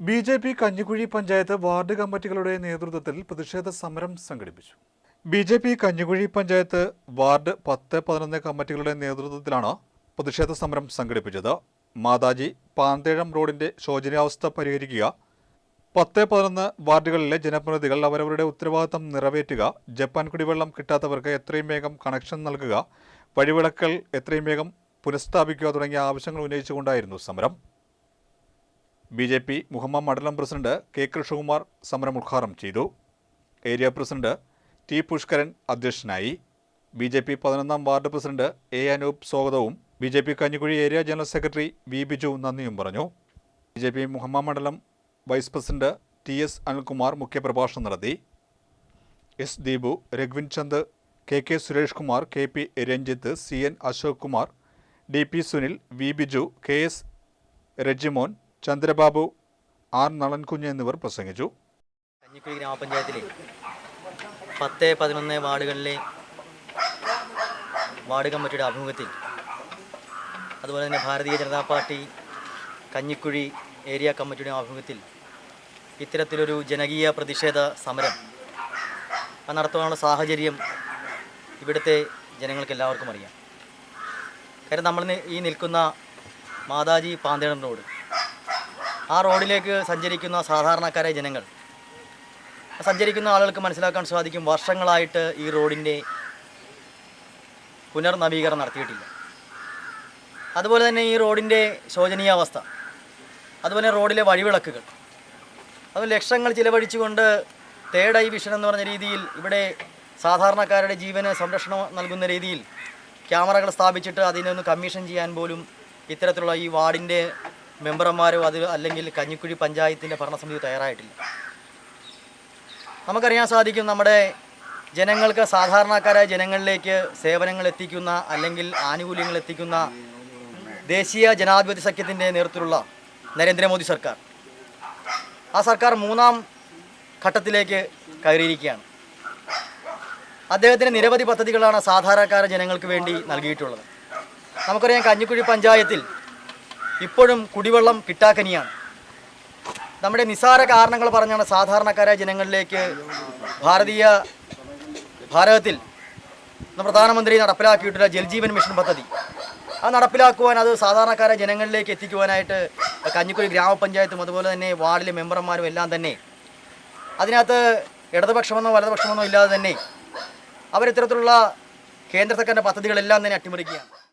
B J P Kanjikuzhi panchayat ward കമ്മിറ്റികളുടെ നേതൃത്വത്തിൽ പ്രതിഷേധ സമരം സംഘടിപ്പിച്ചു. B J P Kanjikuzhi panchayat ward പത്ത് പതിനൊന്ന് കമ്മിറ്റികളുടെ നേതൃത്വത്തിലാണ് പ്രതിഷേധ സമരം സംഘടിപ്പിച്ചത്. മാതാജി പാന്തേഴം റോഡിന്റെ ശോചനീയാവസ്ഥ പരിഹരിക്കുക. പത്ത് പതിനൊന്ന് വാർഡുകളിലെ ജനപ്രതിനിധികൾ അവരവരുടെ ഉത്തരവാദിത്തം നിറവേറ്റുക. ജപ്പാൻ കുടിവെള്ളം കിട്ടാത്തവർക്ക് എത്രയും വേഗം കണക്ഷൻ നൽകുക. വഴിവിളക്കൽ എത്രയും വേഗം പുനഃസ്ഥാപിക്കുക തുടങ്ങിയ ആവശ്യങ്ങൾ ഉന്നയിച്ചുകൊണ്ടായിരുന്നു സമരം. ബി ജെ പി മുഹമ്മദ് മണ്ഡലം പ്രസിഡന്റ് കെ കൃഷ്ണകുമാർ സമരം ഉദ്ഘാടനം ചെയ്തു. ഏരിയ പ്രസിഡന്റ് ടി പുഷ്കരൻ അധ്യക്ഷനായി. ബി ജെ പി പതിനൊന്നാം വാർഡ് പ്രസിഡന്റ് എ അനൂപ് സ്വാഗതവും B J P Kanjikuzhi area general secretary V Biju നന്ദിയും പറഞ്ഞു. ബി ജെ പി മുഹമ്മദ് മണ്ഡലം vice president T S Anilkumar മുഖ്യപ്രഭാഷണം നടത്തി. S Deepu Raghwin Chand K K Suresh Kumar K P Ranjith C N Ashok Kumar D P Sunil V Biju K S Rajimon Chandrababu R Nalankunju എന്നിവർ പ്രസംഗിച്ചു. കഞ്ഞിക്കുഴി ഗ്രാമപഞ്ചായത്തിലെ പത്ത് പതിനൊന്ന് വാർഡുകളിലെ ward കമ്മിറ്റിയുടെ ആഭിമുഖ്യത്തിൽ അതുപോലെ തന്നെ ഭാരതീയ ജനതാ പാർട്ടി കഞ്ഞിക്കുഴി ഏരിയ കമ്മിറ്റിയുടെ ആഭിമുഖ്യത്തിൽ ഇത്തരത്തിലൊരു ജനകീയ പ്രതിഷേധ സമരം നടത്തുവാനുള്ള സാഹചര്യം ഇവിടുത്തെ ജനങ്ങൾക്ക് എല്ലാവർക്കും അറിയാം. കാര്യം നമ്മൾ ഈ നിൽക്കുന്ന മാതാജി പാന്തേടനോട് ആ റോഡിലേക്ക് സഞ്ചരിക്കുന്ന സാധാരണക്കാരെ ജനങ്ങൾ. സഞ്ചരിക്കുന്ന ആളുകൾക്ക് മനസ്സിലാക്കാൻ സാധിക്കും വർഷങ്ങളായിട്ട് ഈ റോഡിന്റെ പുനർനവീകരണം നടത്തിയിട്ടില്ല. അതുപോലെ തന്നെ ഈ റോഡിന്റെ ശോചനീയാവസ്ഥ അതുപോലെ റോഡിലെ വഴിവിളക്കുകൾ അത് ലക്ഷങ്ങൾ ചിലവഴിച്ചുകൊണ്ട് തേർഡ് ഐ വിഷൻ എന്ന് പറഞ്ഞ രീതിയിൽ ഇവിടെ സാധാരണക്കാരുടെ ജീവന് സംരക്ഷണം നൽകുന്ന രീതിയിൽ ക്യാമറകൾ സ്ഥാപിച്ചിട്ട് അതിനൊന്ന് കമ്മീഷൻ ചെയ്യാൻ പോലും ഇത്തരത്തിലുള്ള ഈ വാർഡിന്റെ മെമ്പർമാരോ അത് അല്ലെങ്കിൽ കഞ്ഞിക്കുഴി പഞ്ചായത്തിന്റെ ഭരണസമിതി തയ്യാറായിട്ടില്ല. നമുക്കറിയാൻ സാധിക്കും നമ്മുടെ ജനങ്ങൾക്ക് സാധാരണക്കാരായ ജനങ്ങളിലേക്ക് സേവനങ്ങൾ എത്തിക്കുന്ന അല്ലെങ്കിൽ ആനുകൂല്യങ്ങൾ എത്തിക്കുന്ന ദേശീയ ജനാധിപത്യ സഖ്യത്തിന്റെ നേതൃത്വത്തിലുള്ള നരേന്ദ്രമോദി സർക്കാർ. ആ സർക്കാർ മൂന്നാം ഘട്ടത്തിലേക്ക് കയറിയിരിക്കുകയാണ്. അദ്ദേഹത്തിന് നിരവധി പദ്ധതികളാണ് സാധാരണക്കാര ജനങ്ങൾക്ക് വേണ്ടി നൽകിയിട്ടുള്ളത്. നമുക്കറിയാം കഞ്ഞിക്കുഴി പഞ്ചായത്തിൽ ഇപ്പോഴും കുടിവെള്ളം കിട്ടാക്കനിയാണ്. നമ്മുടെ നിസാര കാരണങ്ങൾ പറഞ്ഞാണ് സാധാരണക്കാരായ ജനങ്ങളിലേക്ക് ഭാരതീയ ഭാരതത്തിൽ പ്രധാനമന്ത്രി നടപ്പിലാക്കിയിട്ടുള്ള ജൽജീവൻ മിഷൻ പദ്ധതി. അത് നടപ്പിലാക്കുവാൻ അത് സാധാരണക്കാരെ ജനങ്ങളിലേക്ക് എത്തിക്കുവാനായിട്ട് കഞ്ഞിക്കുഴി ഗ്രാമപഞ്ചായത്തും അതുപോലെ തന്നെ വാർഡിലെ മെമ്പർമാരും എല്ലാം തന്നെ അതിനകത്ത് ഇടതുപക്ഷമെന്നോ വലതുപക്ഷമെന്നോ ഇല്ലാതെ തന്നെ അവരിത്തരത്തിലുള്ള കേന്ദ്ര സർക്കാരിന്റെ പദ്ധതികളെല്ലാം തന്നെ അട്ടിമറിക്കുകയാണ്.